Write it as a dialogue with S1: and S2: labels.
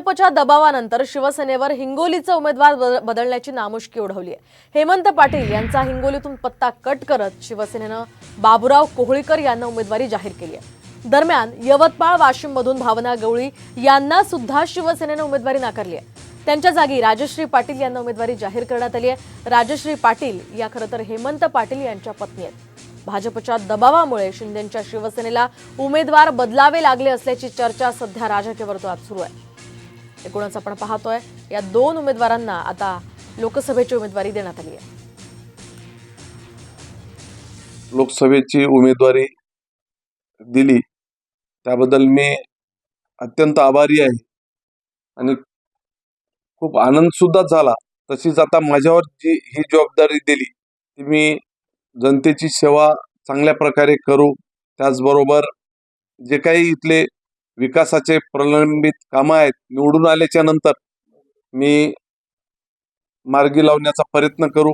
S1: भाजपच्या दबावानंतर शिवसेनेवर हिंगोलीचे उमेदवार बदलण्याची नामुष्की ओढवली आहे हेमंत पाटील यांचा हिंगोलीतून पत्ता कट करत शिवसेनेनं बाबुराव कोहळीकर यांना उमेदवारी जाहीर केली आहे दरम्यान यवतमाळ वाशिममधून भावना गवळी यांना सुद्धा शिवसेनेनं उमेदवारी नाकारली आहे त्यांच्या जागी राजश्री पाटील यांना उमेदवारी जाहीर करण्यात आली आहे राजश्री पाटील या खरं तर हेमंत पाटील यांच्या पत्नी आहेत. भाजपच्या दबावामुळे शिंदेच्या शिवसेनेला उमेदवार बदलावे लागले असल्याची चर्चा सध्या राजकीय वर्तुळात सुरू आहे. एकूणच आपण पाहतोय. या दोन उमेदवारांना आता लोकसभेची उमेदवारी देण्यात आली आहे.
S2: लोकसभेची उमेदवारी दिली. त्याबद्दल मी अत्यंत आभारी आहे. आणि खूप आनंद सुद्धा झाला. तशीच आता माझ्यावर जी ही जबाबदारी दिली ती मी जनतेची सेवा चांगल्या प्रकारे करू. त्याचबरोबर जे काही इथले विकासाचे प्रलंबित कामं आहेत निवडून आल्याच्यानंतर मी मार्गी लावण्याचा प्रयत्न करू.